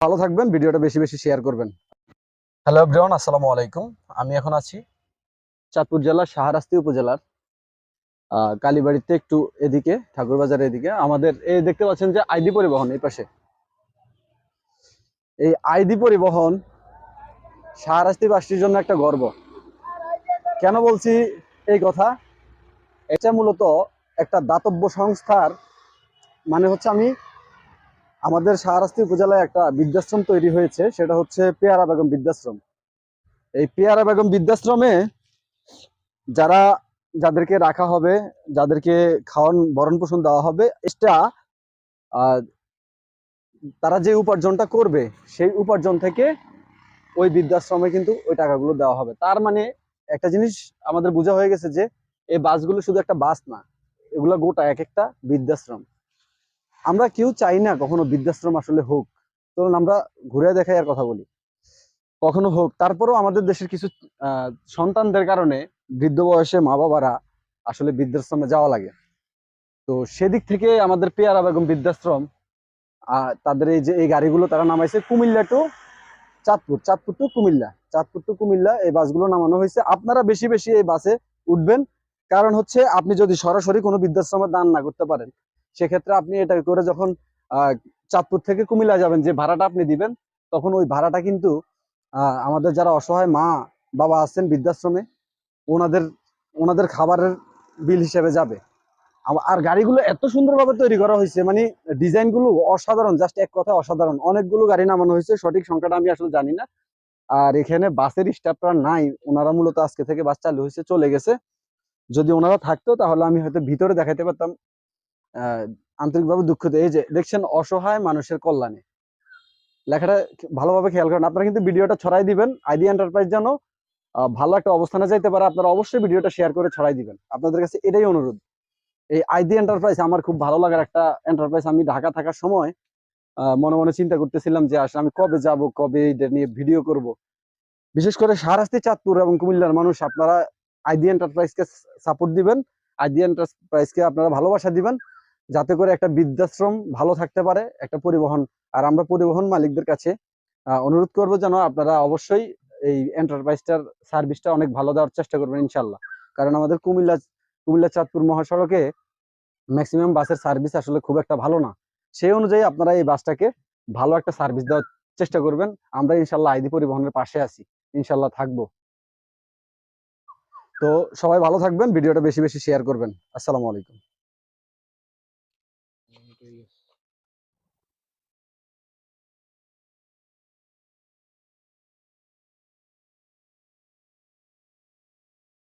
ভালো থাকবেন ভিডিওটা বেশি বেশি শেয়ার করবেন। হ্যালো এভরিওয়ান আসসালামু আলাইকুম। আমি এখন আছি চাঁদপুর জেলার শাহরাস্তি উপজেলার কালীবাড়িতে একটু এদিকে ঠাকুরবাজারের এদিকে। আমাদের এই দেখতে পাচ্ছেন যে আইডি পরিবহন এই পাশে। এই আইডি পরিবহন শাহরাস্তিবাসীর জন্য একটা গর্ব। কেন বলছি এই কথা? এটা মূলত একটা দাতব্য সংস্থার মানে হচ্ছে আমি আমাদের শাহরাস্তি উপজেলায় একটা বৃদ্ধাশ্রম তৈরি হয়েছে, সেটা হচ্ছে পেয়ারা বেগম বৃদ্ধাশ্রম। এই পেয়ারা বেগম বৃদ্ধাশ্রমে যারা, যাদেরকে রাখা হবে, যাদেরকে খাওয়ান ভরণ পোষণ দেওয়া হবে এটা তারা যে উপার্জনটা করবে, সেই উপার্জন থেকে ওই বৃদ্ধাশ্রমে কিন্তু ওই টাকাগুলো দেওয়া হবে। তার মানে একটা জিনিস আমাদের বোঝা হয়ে গেছে যে, এই বাসগুলো শুধু একটা বাস না, এগুলো গোটা এক একটা বৃদ্ধাশ্রম। আমরা কেউ চাই না কখনো বৃদ্ধাশ্রম আসলে হোক। চলুন আমরা ঘুরে দেখাই আর কথা বলি। কখনো হোক। তারপরেও আমাদের দেশের কিছু সন্তানদের কারণে বৃদ্ধ বয়সে মা বাবারা আসলে বৃদ্ধাশ্রমে যাওয়া লাগে। তো সেদিক থেকে আমাদের পেয়ারা বেগম বৃদ্ধাশ্রম আহ, তাদের এই যে এই গাড়িগুলো তারা নামাইছে Comilla to Chandpur. Chandpur to Comilla. Chandpur to Comilla এই বাসগুলো নামানো হয়েছে। আপনারা বেশি বেশি এই বাসে উঠবেন। কারণ হচ্ছে আপনি যদি সরাসরি কোনো বৃদ্ধাশ্রমে দান না করতে পারেন সেক্ষেত্রে আপনি এটা করে যখন চাঁদপুর থেকে কুমিল্লা যাবেন, যে ভাড়াটা আপনি দিবেন, তখন ওই ভাড়াটা কিন্তু আমাদের যারা অসহায় মা বাবা আছেন বৃদ্ধাশ্রমে, ওনাদের ওনাদের খাবারের বিল হিসেবে যাবে। আর গাড়িগুলো এত সুন্দরভাবে তৈরি করা হয়েছে মানে ডিজাইনগুলো অসাধারণ, জাস্ট এক কথা অসাধারণ। অনেকগুলো গাড়ি নামানো হয়েছে, সঠিক সংখ্যাটা আমি আসলে জানি না। আর এখানে বাসের স্টাফরা নাই, ওনারা মূলত আজকে থেকে বাস চালু হয়েছে, চলে গেছে। যদি ওনারা থাকতো, তাহলে আমি হয়তো ভিতরে দেখাতে পারতাম আন্তরিকভাবে দুঃখিত। এই যে, দেখছেন, অসহায় মানুষের কল্যাণে। লেখাটা ভালোভাবে খেয়াল করেন। আপনারা কিন্তু ভিডিওটা ছড়াই দিবেন। আইডি এন্টারপ্রাইজ যেন ভালো একটা অবস্থানে যাইতে পারে, আপনারা অবশ্যই ভিডিওটা শেয়ার করে ছড়াই দিবেন। আপনাদের কাছে এটাই অনুরোধ। এই আইডি এন্টারপ্রাইজ আমার খুব ভালো লাগার একটা এন্টারপ্রাইজ। আমি ঢাকা থাকার সময় মনে মনে চিন্তা করতেছিলাম যে, আসলে আমি কবে যাব, কবে এটা নিয়ে ভিডিও করব। বিশেষ করে শাহরাস্তি, চাঁদপুর এবং কুমিল্লার মানুষ, আপনারা আইডি এন্টারপ্রাইজকে সাপোর্ট দিবেন। আইডি এন্টারপ্রাইজকে আপনারা ভালোবাসা দিবেন। যাতে করে একটা বৃদ্ধাশ্রম ভালো থাকতে পারে, একটা পরিবহন। আর আমরা পরিবহন মালিকদের কাছে অনুরোধ করব যেন আপনারা অবশ্যই এই এন্টারপ্রাইজটার সার্ভিসটা অনেক ভালো দেওয়ার চেষ্টা করবেন, ইনশাল্লাহ। কারণ আমাদের কুমিল্লা কুমিল্লা চাঁদপুর মহাসড়কে ম্যাক্সিমাম বাসের সার্ভিস আসলে খুব একটা ভালো না। সেই অনুযায়ী আপনারা এই বাসটাকে ভালো একটা সার্ভিস দেওয়ার চেষ্টা করবেন। আমরা ইনশাল্লাহ আইডি পরিবহনের পাশে আছি, ইনশাল্লাহ থাকব। তো সবাই ভালো থাকবেন, ভিডিওটা বেশি বেশি শেয়ার করবেন। আসসালামু আলাইকুম। curious.